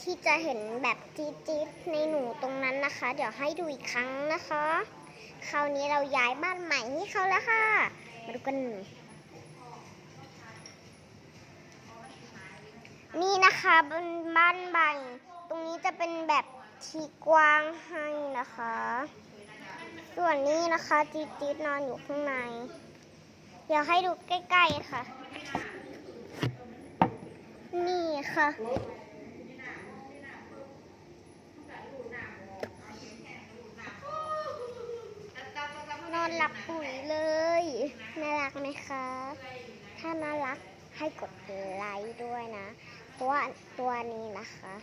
ที่จะเห็นแบบจี๊ดๆในหนูตรงนั้นนะคะ เดี๋ยวให้ดูอีกครั้งนะคะ คราวนี้เราย้ายบ้านใหม่ให้เขาแล้วค่ะ มาดูกัน นี่นะคะเป็นบ้านใหม่ตรงนี้จะเป็นแบบที่กว้างให้นะคะ ส่วนนี้นะคะจี๊ดๆนอนอยู่ข้างใน เดี๋ยวให้ดูใกล้ๆค่ะ นี่ค่ะ อนหลับปุ๋ยเลย น่ารักไหมคะถ้าน่ารักให้กดไลค์ด้วยนะ เพราะว่าตัวนี้นะคะ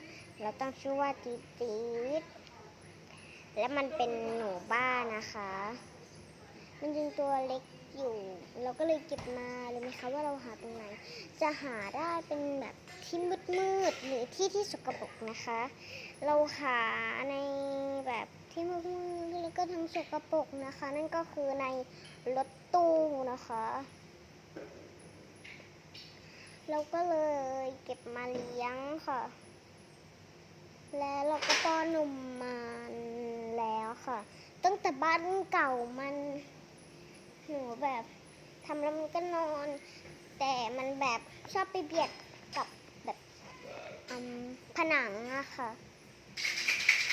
เราต้องชื่อว่าจีจีดและมันเป็นหนูบ้านนะคะ มันยังตัวเล็กอยู่ เราก็เลยเก็บมาเลยไหมคะว่าเราหาตรงไหน จะหาได้เป็นแบบที่มืดๆหรือที่ที่สกปรกนะคะ เราหาในแบบที่มืดๆแล้ว ก็ทั้งสกปรกนะคะ นั่นก็คือในรถตู้นะคะ เราก็เลยเก็บมาเลี้ยงค่ะ แล้วเราก็ป้อนนมมันแล้วค่ะ ตั้งแต่บ้านเก่ามันหนูแบบทำแล้วมันก็นอน แต่มันแบบชอบไปเบียดกับแบบผนังอะค่ะ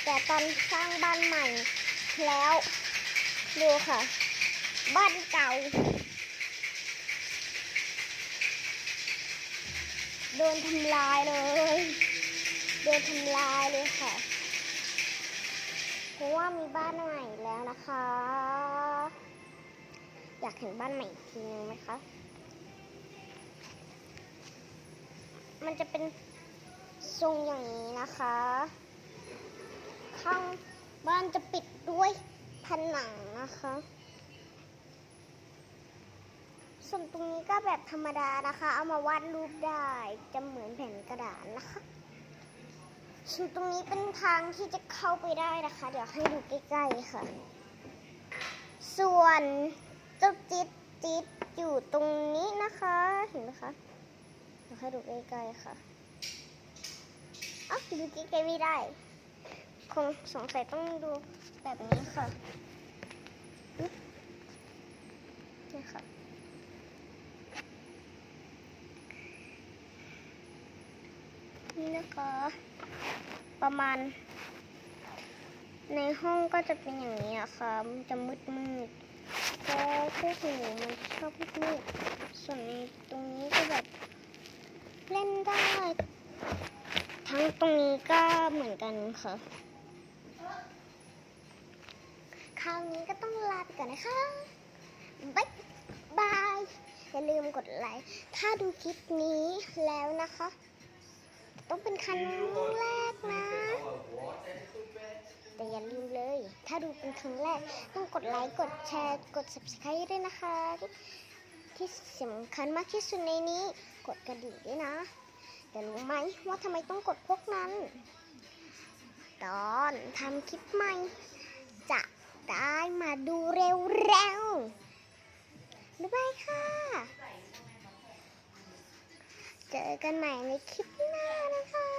แต่ตอนสร้างบ้านใหม่ แล้วดูค่ะ บ้านเก่า โดนทำลายเลย โดนทำลายเลยค่ะ เพราะว่ามีบ้านใหม่แล้วนะคะ อยากเห็นบ้านใหม่อีกทีนึงไหมคะ มันจะเป็นทรงอย่างนี้นะคะ ข้าง บ้านจะปิดด้วยผนังนะคะ ส่วนตรงนี้ก็แบบธรรมดานะคะ เอามาวาดรูปได้จะเหมือนแผ่นกระดาษนะคะ ส่วนตรงนี้เป็นทางที่จะเข้าไปได้นะคะ เดี๋ยวให้ดูใกล้ๆค่ะ ส่วนเจ้าจิ๊ดจิ๊ดอยู่ตรงนี้นะคะ เห็นไหมคะเดี๋ยวให้ดูใกล้ๆค่ะอ้าวดูใกล้ๆไม่ได้ คงสงสัยต้องดูแบบนี้ค่ะนี่ค่ะนี่นะคะ ประมาณ ในห้องก็จะเป็นอย่างนี้อะค่ะ มันจะมืดมืดเพราะพวกหนูมันชอบมืดมืดส่วนในตรงนี้ก็แบบเล่นได้ ทั้งตรงนี้ก็เหมือนกันค่ะ คราวนี้ก็ต้องลาไปก่อนนะคะบ๊ายบายอย่าลืมกดไลค์ถ้าดูคลิปนี้แล้วนะคะ ต้องเป็นครั้งแรกนะแต่อย่าลืมเลย ถ้าดูเป็นครั้งแรก ต้องกดไลค์กดแชร์กด subscribe ด้วยนะคะ ที่สำคัญมากที่สุดในนี้ กดกระดิ่งด้วยนะแต่รู้ไหมว่าทำไมต้องกดพวกนั้น ตอนทำคลิปใหม่จะ ตายมาดูเร็วๆบ๊ายบายค่ะ เจอกันใหม่ในคลิปหน้านะคะ